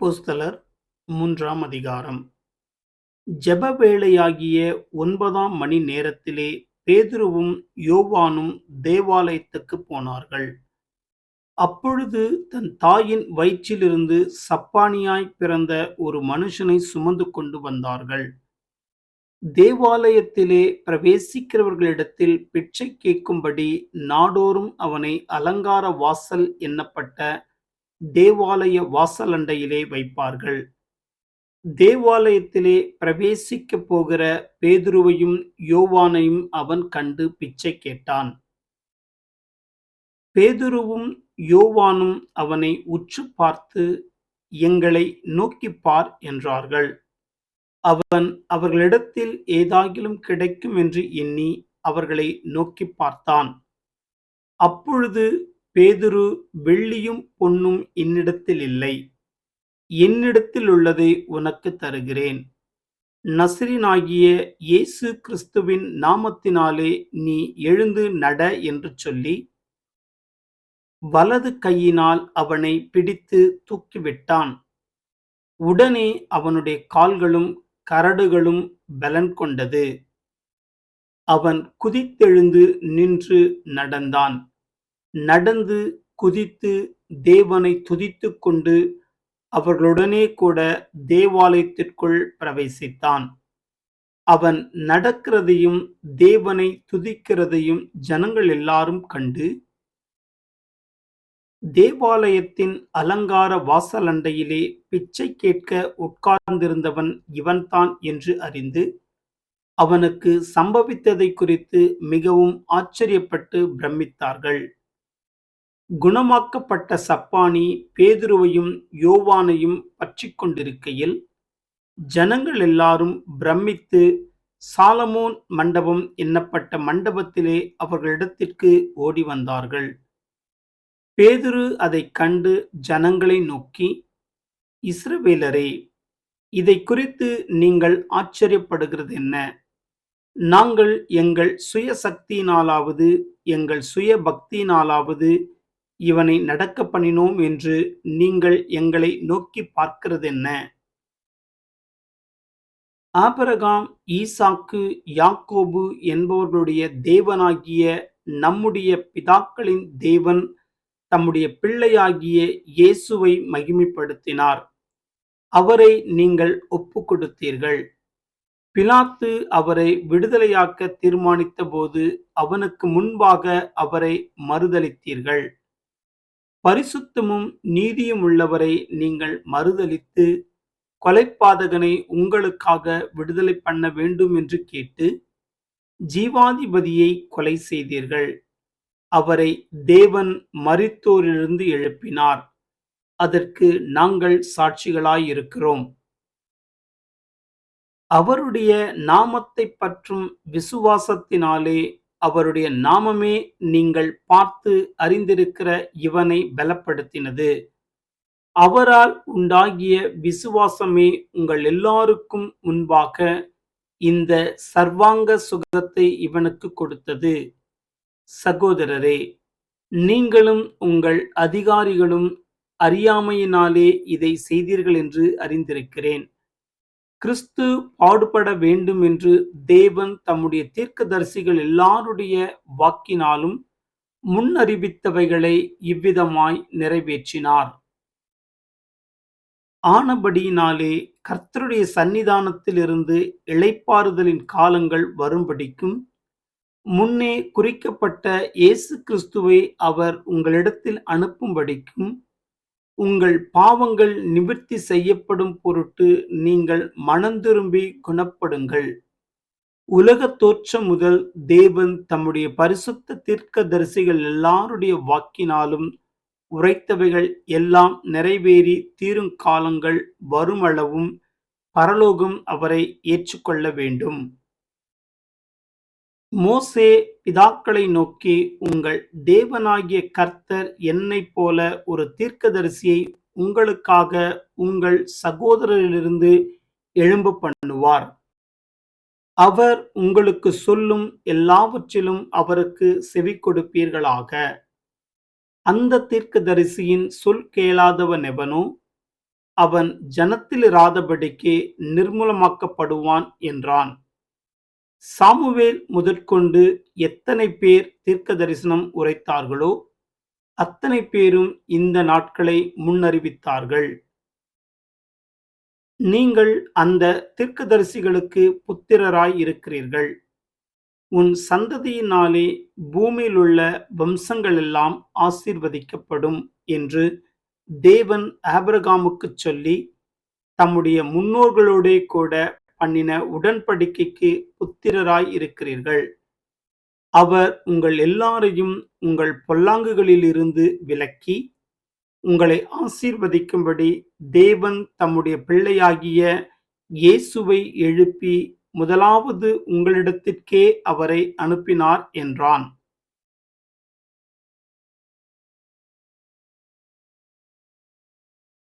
அப்போஸ்தலர் மூன்றாம் அதிகாரம். ஜெப வேளையாகிய ஒன்பதாம் மணி நேரத்திலே பேதுருவும் யோவானும் தேவாலயத்துக்குப் போனார்கள். அப்பொழுது தன் தாயின் வயிற்றிலிருந்து சப்பானியாய் பிறந்த ஒரு மனுஷனை சுமந்து கொண்டு வந்தார்கள். தேவாலயத்திலே பிரவேசிக்கிறவர்களிடத்தில் பிச்சை கேட்கும்படி நாடோறும் அவனை அலங்கார வாசல் என்னப்பட்ட தேவாலய வாசலண்டையிலே வைப்பார்கள். தேவாலயத்திலே பிரவேசிக்கப் போகிற பேதுருவையும் யோவானையும் அவன் கண்டு பிச்சை கேட்டான். பேதுருவும் யோவானும் அவனை உற்று பார்த்து எங்களை நோக்கிப் பார் என்றார்கள். அவன் அவர்களிடத்தில் ஏதாகிலும் கிடைக்கும் என்று எண்ணி அவர்களை நோக்கிப் பார்த்தான். அப்பொழுது பேதுரு வெள்ளியும் பொன்னும் என்னிடத்தில் இல்லை. என்னிடத்தில் உள்ளதை உனக்கு தருகிறேன். நசிரினாகிய இயேசு கிறிஸ்துவின் நாமத்தினாலே நீ எழுந்து நட என்று சொல்லி வலது கையினால் அவனை பிடித்து தூக்கிவிட்டான். உடனே அவனுடைய கால்களும் கரடுகளும் பலன் கொண்டது. அவன் குதித்தெழுந்து நின்று நடந்தான். நடந்து குதித்து தேவனை துதித்து கொண்டு அவர்களுடனே கூட தேவாலயத்திற்குள் பிரவேசித்தான். அவன் நடக்கிறதையும் தேவனை துதிக்கிறதையும் ஜனங்கள் எல்லாரும் கண்டு தேவாலயத்தின் அலங்கார வாசலண்டையிலே பிச்சை கேட்க உட்கார்ந்திருந்தவன் இவன்தான் என்று அறிந்து அவனுக்கு சம்பவித்ததை குறித்து மிகவும் ஆச்சரியப்பட்டு பிரமித்தார்கள். குணமாக்கப்பட்ட சப்பானி பேதுருவையும் யோவானையும் பற்றி கொண்டிருக்கையில் ஜனங்கள் எல்லாரும் பிரமித்து சாலமோன் மண்டபம் என்னப்பட்ட மண்டபத்திலே அவர்களிடத்திற்கு ஓடி வந்தார்கள். பேதுரு அதைக் கண்டு ஜனங்களை நோக்கி இஸ்ரவேலரே இதை குறித்து நீங்கள் ஆச்சரியப்படுகிறது என்ன நாங்கள் எங்கள் சுய சக்தியினாலாவது எங்கள் சுய பக்தியினாலாவது இவனை நடக்க பண்ணினோம் என்று நீங்கள் எங்களை நோக்கி பார்க்கிறது என்ன ஆபரகாம் ஈசாக்கு யாக்கோபு என்பவர்களுடைய தேவனாகிய நம்முடைய பிதாக்களின் தேவன் தம்முடைய பிள்ளையாகிய இயேசுவை மகிமைப்படுத்தினார். அவரை நீங்கள் ஒப்பு கொடுத்தீர்கள் பிலாத்து அவரை விடுதலையாக்க தீர்மானித்த போது அவனுக்கு முன்பாக அவரை மறுதளித்தீர்கள் பரிசுத்தமும் நீதியும் உள்ளவரை நீங்கள் மறுதளித்து கொலைப்பாதகனை உங்களுக்காக விடுதலை பண்ண வேண்டும் என்று கேட்டு ஜீவாதிபதியை கொலை செய்தீர்கள். அவரை தேவன் மறித்தோரிலிருந்து எழுப்பினார். அதற்கு நாங்கள் சாட்சிகளாயிருக்கிறோம். அவருடைய நாமத்தை பற்றும் விசுவாசத்தினாலே அவருடைய நாமமே நீங்கள் பார்த்து அறிந்திருக்கிற இவனை பலப்படுத்தினது. அவரால் உண்டாகிய விசுவாசமே உங்கள் எல்லாருக்கும் முன்பாக இந்த சர்வாங்க சுகத்தை இவனுக்கு கொடுத்தது. சகோதரரே நீங்களும் உங்கள் அதிகாரிகளும் அறியாமையினாலே இதை செய்தீர்கள் என்று அறிந்திருக்கிறேன். கிறிஸ்து பாடுபட வேண்டும் என்று தேவன் தம்முடைய தீர்க்கதரிசிகள் எல்லாருடைய வாக்கினாலும் முன்னறிவித்தவைகளை இவ்விதமாய் நிறைவேற்றினார். ஆனபடியினாலே கர்த்தருடைய சந்நிதானத்திலிருந்து இளைப்பாறுதலின் காலங்கள் வரும்படிக்கும் முன்னே குறிக்கப்பட்ட இயேசு கிறிஸ்துவை அவர் உங்களிடத்தில் அனுப்பும்படிக்கும் உங்கள் பாவங்கள் நிவர்த்தி செய்யப்படும் பொருட்டு நீங்கள் மனந்திரும்பி குணப்படுங்கள். உலக தோற்றம் முதல் தேவன் தம்முடைய பரிசுத்த தீர்க்க தரிசிகள் எல்லாருடைய வாக்கினாலும் உரைத்தவைகள் எல்லாம் நிறைவேறி தீரும் காலங்கள் வருமளவும் பரலோகம் அவரை ஏற்றுக்கொள்ள வேண்டும். மோசே பிதாக்களை நோக்கி உங்கள் தேவனாகிய கர்த்தர் என்னைப் போல ஒரு தீர்க்கதரிசியை உங்களுக்காக உங்கள் சகோதரரிலிருந்து எழும்ப பண்ணுவார். அவர் உங்களுக்கு சொல்லும் எல்லாவற்றிலும் அவருக்கு செவி கொடுப்பீர்களாக. அந்த தீர்க்கதரிசியின் சொல் கேளாதவன் எவனோ அவன் ஜனத்திலிராதபடிக்கு நிர்மூலமாக்கப்படுவான் என்றான். சாமுவேல் முதற்கொண்டு எத்தனை பேர் தீர்க்க தரிசனம் உரைத்தார்களோ அத்தனை பேரும் இந்த நாட்களை முன்னறிவித்தார்கள். நீங்கள் அந்த தீர்க்கதரிசிகளுக்கு புத்திரராய் இருக்கிறீர்கள். உன் சந்ததியினாலே பூமியிலுள்ள வம்சங்களெல்லாம் ஆசீர்வதிக்கப்படும் என்று தேவன் ஆபிரகாமுக்கு சொல்லி தம்முடைய முன்னோர்களோடே கூட பண்ணின உடன்படிக்கைக்கு புத்திரராய் இருக்கிறீர்கள். அவர் உங்கள் எல்லாரையும் உங்கள் பொல்லாங்குகளிலிருந்து விலக்கி உங்களை ஆசீர்வதிக்கும்படி தேவன் தம்முடைய பிள்ளையாகிய இயேசுவை எழுப்பி முதலாவது உங்களிடத்திற்கே அவரை அனுப்பினார் என்றான்.